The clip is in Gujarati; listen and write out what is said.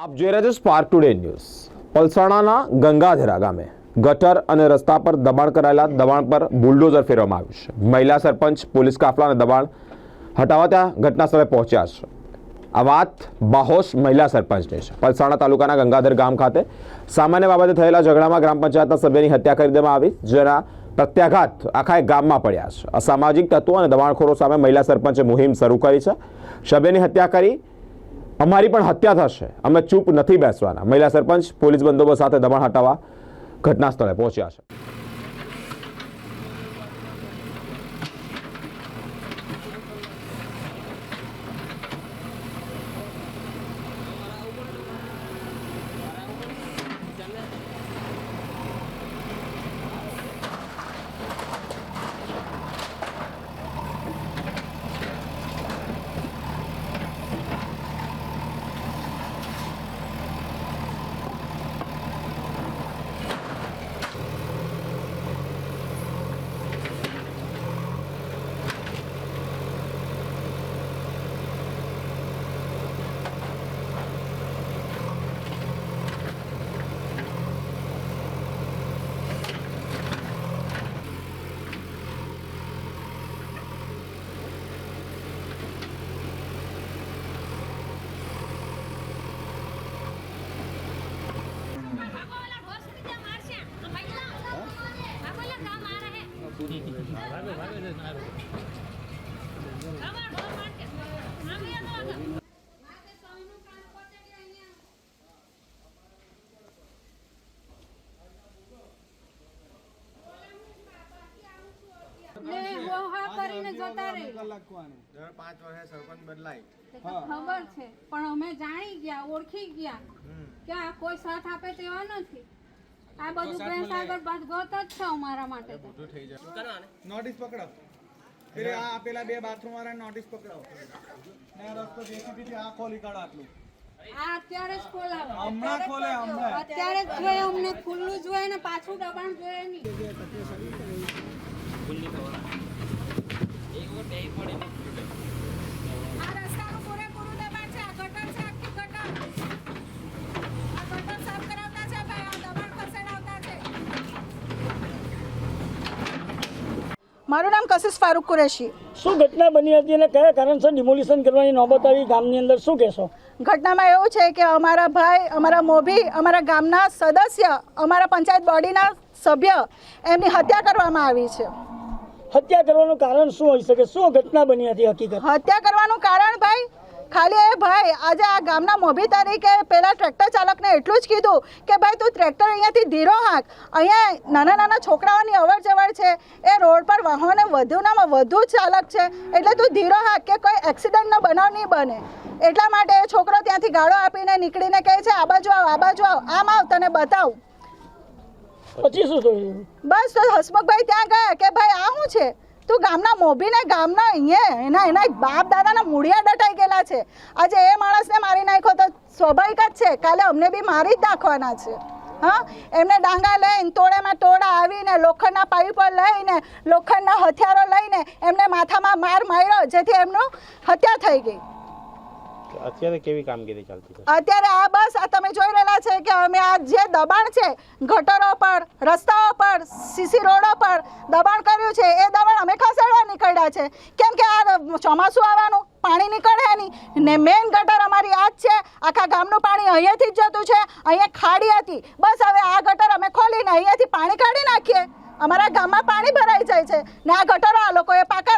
આપ જોઈ રહ્યા છો સ્પાર્ક ટુડે ન્યૂઝ પલસાણાના ગંગાધરા ગામે ગટર અને રસ્તા પર દબાણ કરાયેલા દબાણ પર બુલડોઝર ફેરવામાં આવ્યું છે. મહિલા સરપંચ, પોલીસ કાફલા અને દબાણ હટાવવા ત્યાં ઘટના સ્થળે પહોંચ્યા છે. આ વાત બાહોશ મહિલા સરપંચની છે. પલસાણા તાલુકાના ગંગાધર ગામ ખાતે સામાન્ય બાબતે થયેલા ઝઘડામાં ગ્રામ પંચાયતના સભ્યની હત્યા કરી દેવામાં આવી, જેના પ્રત્યાઘાત આખા ગામમાં પડ્યા છે. અસામાજિક તત્વો અને દબાણખોરો સામે મહિલા સરપંચે મુહિમ શરૂ કરી છે. સભ્યની હત્યા કરી અમારી પણ હત્યા થશે. અમે ચૂપ નથી બેસવાના. મહિલા સરપંચ, પોલીસ બંદોબસ્ત સાથે દબાણ હટાવવા ઘટના સ્થળે પહોંચ્યા છે. કરીને જતા રહી. દર પાંચ વર્ષે સરપંચ બદલાય. ખબર છે પણ અમે જાણી ગયા ઓળખી ગયા કે આ કોઈ સાથ આપે તેવા નથી. આ બધું પ્રેસ આગળ બાદ ગોત જ છે અમારા માટે તો. થઈ જાય. નોટિસ પકડાવ. પેલે આ પેલા બે બાથરૂમ વાળા નોટિસ પકડાવો. ને આ રસ્તો જેસીબી થી આ ખોલી કાઢ આટલું. આ અત્યારે જ ખોલાવો. હમણાં ખોલે હમણાં. અત્યારે જ જોઈએ અમને ખુલ્લું જોઈએ ને પાછું દબાણ જોઈએ નહીં. મારું નામ કશિશ ફારૂક કુરેશી. શું ઘટના બની હતી અને કયા કારણસર ડિમોલિશન કરવાની નોબત આવી ગામની અંદર? શું કહેશો? ઘટનામાં એવું છે કે અમારા ભાઈ અમારા મોભી અમારા ગામના સદસ્ય અમારા પંચાયત બોડીના સભ્ય એમની હત્યા કરવામાં આવી છે. હત્યા કરવાનું કારણ શું હોઈ શકે? શું ઘટના બની હતી હકીકત? હત્યા કરવાનું કારણ ભાઈ ખાલી એ ભાઈ આજે આ ગામના મોભી તરીકે પેલા ટ્રેક્ટર ચાલકને એટલું જ કીધું કે ભાઈ તું ટ્રેક્ટર અહીંયાથી ધીરો હાંક. અહીંયા નાના નાના છોકરાઓની અવર જવર છે. એ રોડ પર વાહનો વધુનામાં વધુ ચાલક છે. એટલે તું ધીરો હાંક કે કોઈ એક્સિડન્ટનો બનાવ નહીં બને. એટલા માટે એ છોકરો ત્યાંથી ગાળો આપીને નીકળીને કહે છે આ બાજુ આવ આ બાજુ આવ આમ આવ તને બતાવું. પછી શું થયું? બસ તો હસમુખભાઈ ત્યાં ગયા કે ભાઈ આ શું છે? તું ગામના મોભીને ગામના અહીંયા એના એના બાપ દાદાના મૂળિયા દટાઈ ગયેલા છે. આજે એ માણસને મારી નાખ્યો તો સ્વાભાવિક જ છે. કાલે અમને બી મારી જ નાખવાના છે. હા? એમને ડાંગા લઈને તોડામાં તોડા આવીને, લોખંડના પાઇપો લઈને, લોખંડના હથિયારો લઈને એમને માથામાં માર માર્યો, જેથી એમનું હત્યા થઈ ગઈ. અત્યારે કેવી કામગીરી ચાલતી છે અત્યારે આ બસ આ તમે જોઈ રહેલા છે કે અમે આ જે દબાણ છે, ગટરો પર, રસ્તાઓ પર સીસી રોડો પર દબાણ કર્યું છે, એ દબાણ અમે ખસેડવા નીકળ્યા છે. કેમ કે આ ચોમાસું આવવાનું, પાણી નીકળે નહીં. ને મેઇન ગટર અમારી આ જ છે, આખા ગામનું પાણી અહીંયાથી જ જતું છે, અહીંયા ખાડી હતી. બસ હવે આ ગટર અમે ખોલીને અહીંયાથી પાણી કાઢી નાખીએ. અમારા ગામમાં પાણી ભરાઈ જાય છે. ને આ ગટરો આ લોકોએ પાકા